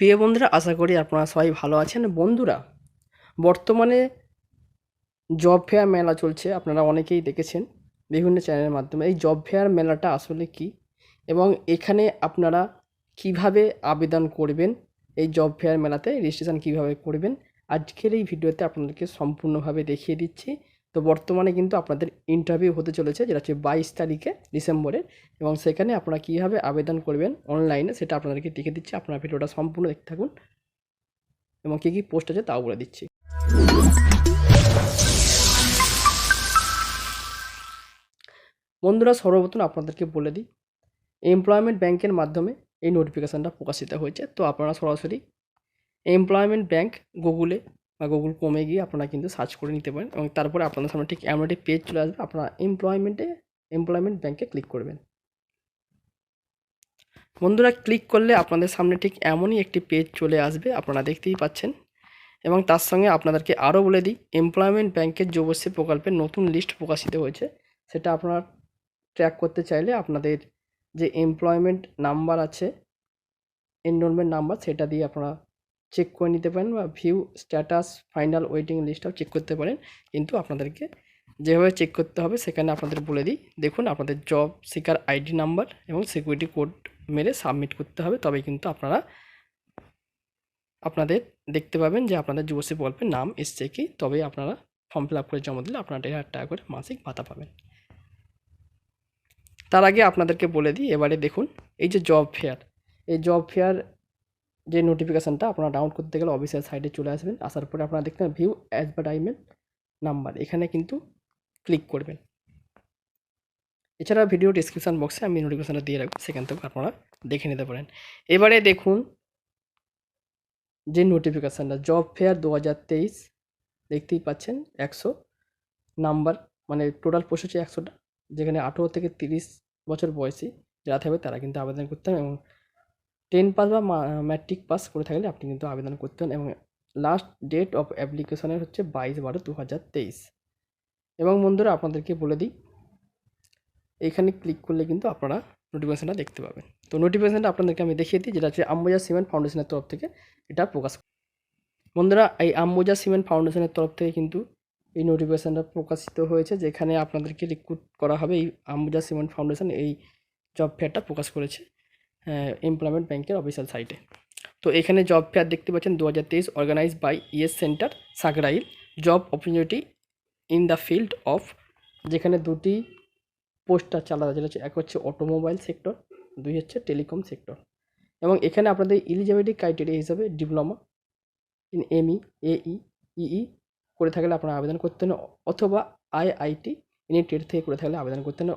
প্রিয় বন্ধুরা, আশা করি আপনারা সবাই ভালো আছেন। বন্ধুরা, বর্তমানে জব ফেয়ার মেলা চলছে, আপনারা অনেকেই দেখেছেন বিভিন্ন চ্যানেলের মাধ্যমে। এই জব ফেয়ার মেলাটা আসলে কি এবং এখানে আপনারা কীভাবে আবেদন করবেন, এই জব ফেয়ার মেলাতে, রেজিস্ট্রেশন কীভাবে করবেন, আজকের এই ভিডিওতে আপনাদেরকে সম্পূর্ণভাবে দেখিয়ে দিচ্ছি। তো বর্তমানে কিন্তু আপনাদের ইন্টারভিউ হতে চলেছে, যেটা হচ্ছে বাইশ তারিখে ডিসেম্বরের এবং সেখানে আপনারা কীভাবে আবেদন করবেন অনলাইনে সেটা আপনাদেরকে দেখে দিচ্ছি। আপনারা ভিডিওটা সম্পূর্ণ দেখতে থাকুন এবং কী কী পোস্ট আছে তাও বলে দিচ্ছি। বন্ধুরা, সর্বপ্রথম আপনাদেরকে বলে দিই এমপ্লয়মেন্ট ব্যাংকের মাধ্যমে এই নোটিফিকেশানটা প্রকাশিত হয়েছে। তো আপনারা সরাসরি এমপ্লয়মেন্ট ব্যাংক গুগলে বা গুগল কমে গিয়ে আপনারা কিন্তু সার্চ করে নিতে পারেন এবং তারপরে আপনাদের সামনে ঠিক এমন একটি পেজ চলে আসবে, আপনারা এমপ্লয়মেন্টে এমপ্লয়মেন্ট ব্যাংকে ক্লিক করবেন। বন্ধুরা ক্লিক করলে আপনাদের সামনে ঠিক এমনই একটি পেজ চলে আসবে, আপনারা দেখতেই পাচ্ছেন। এবং তার সঙ্গে আপনাদেরকে আরও বলে দিই এমপ্লয়মেন্ট ব্যাংকের যুবশ্রী প্রকল্পের নতুন লিস্ট প্রকাশিত হয়েছে। সেটা আপনারা ট্র্যাক করতে চাইলে আপনাদের যে এমপ্লয়মেন্ট নাম্বার আছে এনরোলমেন্ট নাম্বার সেটা দিয়ে আপনারা চেক করে নিতে পারেন বা ভিউ স্ট্যাটাস ফাইনাল ওয়েটিং লিস্টটাও চেক করতে পারেন। কিন্তু আপনাদেরকে যেভাবে চেক করতে হবে, সেখানে আপনাদের বলে দিই, দেখুন আপনাদের জব সিকার আইডি নাম্বার এবং সিকিউরিটি কোড মেরে সাবমিট করতে হবে। তবে কিন্তু আপনারা, আপনাদের দেখতে পাবেন যে আপনাদের যুবশ্রী প্রকল্পের নাম এসছে কি। তবে আপনারা ফর্ম ফিল আপ করে জমা দিলে আপনারা দেড় হাজার টাকা করে মাসিক ভাতা পাবেন। তার আগে আপনাদেরকে বলে দিই, এবারে দেখুন, এই যে জব ফেয়ার এই জব ফেয়ার যে নোটিফিকেশানটা আপনারা ডাউনলোড করতে গেলে অফিসিয়াল সাইটে চলে আসবেন। আসার পরে আপনারা দেখতে ভিউ অ্যাডভার্টাইজমেন্ট নাম্বার এখানে কিন্তু ক্লিক করবেন। এছাড়া ভিডিও ডিসক্রিপশান বক্সে আমি নোটিফিকেশানটা দিয়ে রাখব, সেখান থেকে আপনারা দেখে নিতে পারেন। এবারে দেখুন যে নোটিফিকেশানটা জব ফেয়ার দু হাজার তেইশ, দেখতেই পাচ্ছেন একশো নাম্বার মানে টোটাল পোস্ট হচ্ছে একশোটা। যেখানে আঠেরো থেকে তিরিশ বছর বয়সী যারা থাকবে তারা কিন্তু আবেদন করতে হবে এবং টেন পাস বা ম্যাট্রিক পাস করে থাকলে আপনি কিন্তু আবেদন করতে পারেন। এবং লাস্ট ডেট অফ অ্যাপ্লিকেশনের হচ্ছে বাইশ বারো দু হাজার তেইশ। এবং বন্ধুরা, আপনাদেরকে বলে দিই, এখানে ক্লিক করলে কিন্তু আপনারা নোটিফিকেশানটা দেখতে পাবেন। তো নোটিফিকেশানটা আপনাদেরকে আমি দেখিয়ে দিই, যেটা হচ্ছে আম্বুজা সিমেন্ট ফাউন্ডেশনের তরফ থেকে এটা প্রকাশ বন্ধুরা, এই আম্বুজা সিমেন্ট ফাউন্ডেশনের তরফ থেকে কিন্তু এই নোটিফিকেশানটা প্রকাশিত হয়েছে, যেখানে আপনাদেরকে রিক্রুট করা হবে। এই আম্বুজা সিমেন্ট ফাউন্ডেশন এই জব ফেয়ারটা প্রকাশ করেছে। এমপ্লয়মেন্ট ব্যাংকের অফিসিয়াল সাইটে তো এখানে জব ফেয়ার দেখতে পাচ্ছেন দু হাজার তেইশ organise by ES centre Sagrail. Job opportunity in the field of যেখানে দুটি পোস্টার চালা যেটা হচ্ছে, এক হচ্ছে অটোমোবাইল সেক্টর দুই হচ্ছে টেলিকম সেক্টর এবং এখানে আপনাদের ইলিজিবিলিটি ক্রাইটেরিয়া হিসাবে ডিপ্লোমা ইন এমই এই ইই করে থাকলে আপনারা আবেদন করতে করতেন অথবা আইআইটি ইনি টেট থেকে করে থাকলে আবেদন করতে করতেন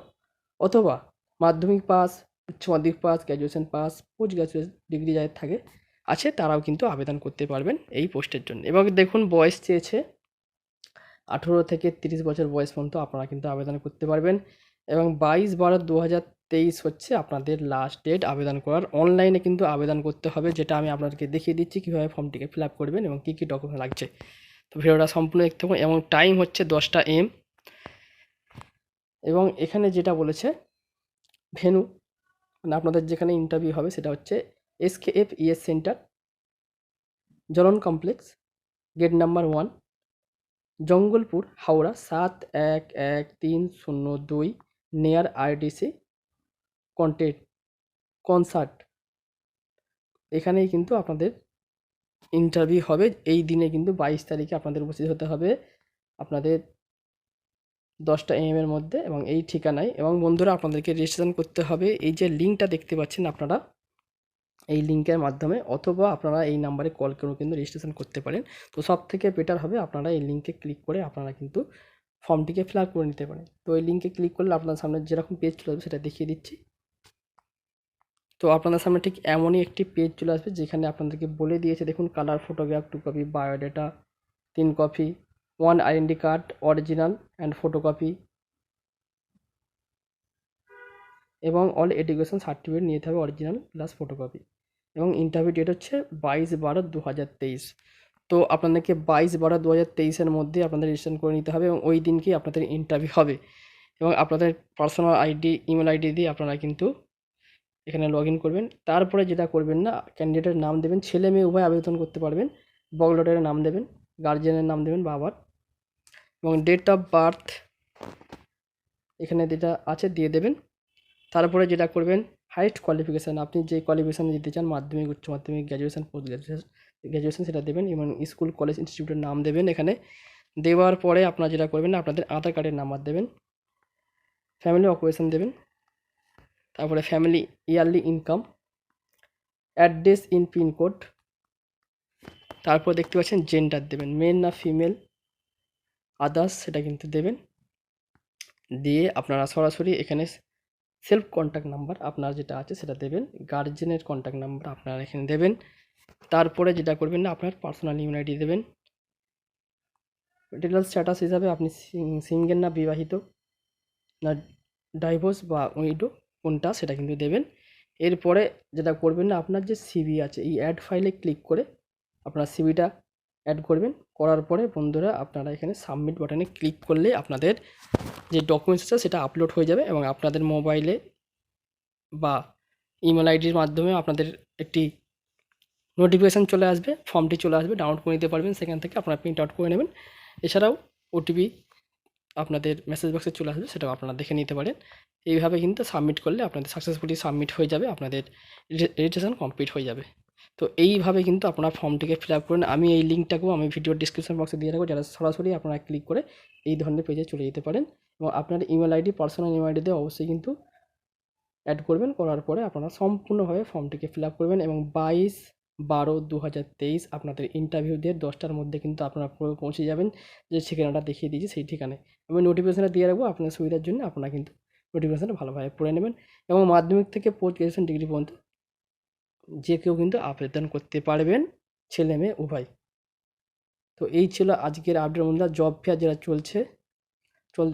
অথবা মাধ্যমিক পাস উচ্চ মাধ্যমিক pass graduation pass post graduate degree যাদের থাকে, আছে, তারাও কিন্তু আবেদন করতে পারবেন এই পোস্টের জন্য। এবং দেখুন, বয়স চেয়েছে, আঠেরো থেকে তিরিশ বছর বয়স পর্যন্ত আপনারা কিন্তু আবেদন করতে পারবেন। এবং বাইশ বারো দু হাজার তেইশ হচ্ছে আপনাদের লাস্ট ডেট আবেদন করার। অনলাইনে কিন্তু আবেদন করতে হবে, যেটা আমি আপনাদেরকে দেখিয়ে দিচ্ছি, কীভাবে ফর্মটিকে ফিল আপ করবেন এবং কী কী ডকুমেন্ট লাগছে। তো ভিডিওটা সম্পূর্ণ দেখতে থাকুন, এবং টাইম হচ্ছে দশটা এম। এবং এখানে যেটা বলেছে, ভেনু মানে আপনাদের যেখানে ইন্টারভিউ হবে সেটা হচ্ছে SK F ES centre Jalan complex gate number one Jangalpur Howrah সাত এক এক তিন শূন্য দুই নেয়ার আরডিসি কন্টেট কনসার্ট এখানেই কিন্তু আপনাদের ইন্টারভিউ হবে। এই দিনে কিন্তু বাইশ তারিখে আপনাদের উপস্থিত হতে হবে। আপনাদের দশটা এম এর মধ্যে এবং এই ঠিকানায়। এবং বন্ধুরা, আপনাদেরকে রেজিস্ট্রেশন করতে হবে। এই যে লিঙ্কটা দেখতে পাচ্ছেন আপনারা, এই লিঙ্কের মাধ্যমে, অথবা আপনারা এই নাম্বারে কল করেও কিন্তু রেজিস্ট্রেশন করতে পারেন। তো সব থেকে বেটার হবে আপনারা এই লিঙ্কে ক্লিক করে আপনারা কিন্তু ফর্মটিকে ফিল করে নিতে পারেন। তো এই লিঙ্কে ক্লিক করলে আপনার সামনে যেরকম পেজ চলে আসবে সেটা দেখিয়ে দিচ্ছি। তো আপনাদের সামনে ঠিক এমনই একটি পেজ চলে আসবে যেখানে আপনাদেরকে বলে দিয়েছে, দেখুন colour photograph two copy biodata তিন copy one identity card original and photocopy এবং অল এডুকেশন সার্টিফিকেট নিয়ে হবে অরিজিনাল প্লাস ফটোকপি এবং ইন্টারভিউ ডেট হচ্ছে বাইশ বারো দু হাজার তেইশ। তো আপনাদেরকে বাইশ বারো দু হাজার তেইশের মধ্যে আপনাদের রেজিস্ট্রেশন করে নিতে হবে এবং ওই দিনকেই আপনাদের ইন্টারভিউ হবে। এবং আপনাদের পার্সোনাল আইডি ইমেল আইডি দিয়ে আপনারা কিন্তু এখানে লগ ইন করবেন। তারপরে যেটা করবেন না ক্যান্ডিডেটের নাম দেবেন, ছেলে মেয়ে উভয় আবেদন করতে পারবেন, বগলটের নাম দেবেন। গার্জিয়ানের নাম দেবেন বাবার। এবং ডেট অফ বার্থ এখানে যেটা আছে দিয়ে দেবেন। তারপরে যেটা করবেন হাইস্ট কোয়ালিফিকেশান আপনি যে কোয়ালিফিকেশান দিতে চান, মাধ্যমিক, উচ্চ মাধ্যমিক গ্র্যাজুয়েশন পোস্ট গ্র্যাজুয়েশন গ্র্যাজুয়েশন সেটা দেবেন এবং স্কুল কলেজ ইনস্টিটিউটের নাম দেবেন এখানে। দেওয়ার পরে আপনারা যেটা করবেন আপনাদের আধার কার্ডের নাম্বার দেবেন। ফ্যামিলি অকুপেশন দেবেন। তারপরে family yearly income address in pincode তারপর দেখতে পাচ্ছেন জেন্ডার দেবেন। মেল না ফিমেল আদার্স সেটা কিন্তু দেবেন। দিয়ে আপনারা সরাসরি এখানে সেলফ কন্ট্যাক্ট নাম্বার আপনার যেটা আছে সেটা দেবেন। গার্জেনের কন্ট্যাক্ট নাম্বার আপনারা এখানে দেবেন। তারপরে যেটা করবেন না, আপনার পার্সোনাল আইডি দেবেন। ডিটেল স্ট্যাটাস হিসাবে আপনি সিঙ্গেল না বিবাহিত, না ডাইভোর্স বা উইডো কোনটা সেটা কিন্তু দেবেন। এরপরে যেটা করবেন না, আপনার যে সিভি আছে, এই অ্যাড ফাইলে ক্লিক করে আপনার সিভিটা অ্যাড করবেন। করার পরে বন্ধুরা আপনারা এখানে সাবমিট বাটনে ক্লিক করলে আপনাদের যে ডকুমেন্টস আছে সেটা আপলোড হয়ে যাবে এবং আপনাদের মোবাইলে বা ইমেল আইডির মাধ্যমে আপনাদের একটি নোটিফিকেশান চলে আসবে ফর্মটি চলে আসবে ডাউনলোড করে নিতে পারবেন, সেখান থেকে আপনারা প্রিন্ট আউট করে নেবেন। এছাড়াও ওটিপি আপনাদের মেসেজ বক্সে চলে আসবে, সেটাও আপনারা দেখে নিতে পারেন। এইভাবে কিন্তু সাবমিট করলে আপনাদের সাকসেসফুলি সাবমিট হয়ে যাবে, আপনাদের রেজিস্ট্রেশন কমপ্লিট হয়ে যাবে। তো এইভাবে কিন্তু আপনারা ফর্মটিকে ফিল আপ করেন। আমি এই লিঙ্কটাকেও আমি ভিডিও ডিসক্রিপশন বক্সে দিয়ে রাখব। যারা সরাসরি আপনারা ক্লিক করে এই ধরনের পেজে চলে যেতে পারেন এবং আপনার email ID personal email ID দিয়ে অবশ্যই কিন্তু অ্যাড করবেন। করার পরে আপনারা সম্পূর্ণভাবে ফর্মটিকে ফিল আপ করবেন এবং বাইশ বারো দু হাজার তেইশ আপনাদের ইন্টারভিউ দিয়ে দশটার মধ্যে কিন্তু আপনারা পৌঁছে যাবেন। যে ঠিকানাটা দেখিয়ে দিয়েছি সেই ঠিকানায়। আমি নোটিফিকেশানটা দিয়ে রাখব। আপনার সুবিধার জন্য আপনারা কিন্তু নোটিফিকেশানটা ভালোভাবে পড়ে নেবেন এবং মাধ্যমিক থেকে পোস্ট গ্রাজুয়েশন ডিগ্রি পর্যন্ত যে কেউ কিন্তু আবেদন করতে পারবেন, ছেলে মেয়ে উভয়। তো এই ছিল আজকের আপডেট বন্ধুরা জব ফেয়ার যেটা চলছে, চল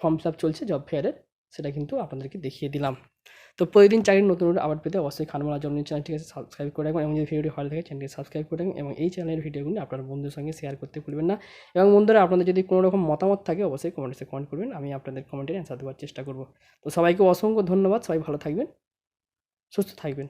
ফর্ম ফিল চলছে জব ফেয়ারের সেটা কিন্তু আপনাদেরকে দেখিয়ে দিলাম। তো প্রতিদিন চাকরির নতুন নতুন আপডেট পেতে অবশ্যই খানমালা জন্য চ্যানেলটিকে সাবস্ক্রাইব করে রাখবেন এবং যদি ভিডিওটি ভালো থাকে চ্যানেলটি সাবস্ক্রাইব করে রাখবেন এবং এই চ্যানেলের ভিডিওগুলি আপনার বন্ধুর সঙ্গে শেয়ার করতে ভুলবেন না। এবং বন্ধুরা, আপনাদের যদি কোনো রকম মতামত থাকে অবশ্যই কমেন্টসে কমেন্ট করবেন, আমি আপনাদের কমেন্টের অ্যান্সার দেওয়ার চেষ্টা করব। তো সবাইকে অসংখ্য ধন্যবাদ, সবাই ভালো থাকবেন, সুস্থ থাকবেন।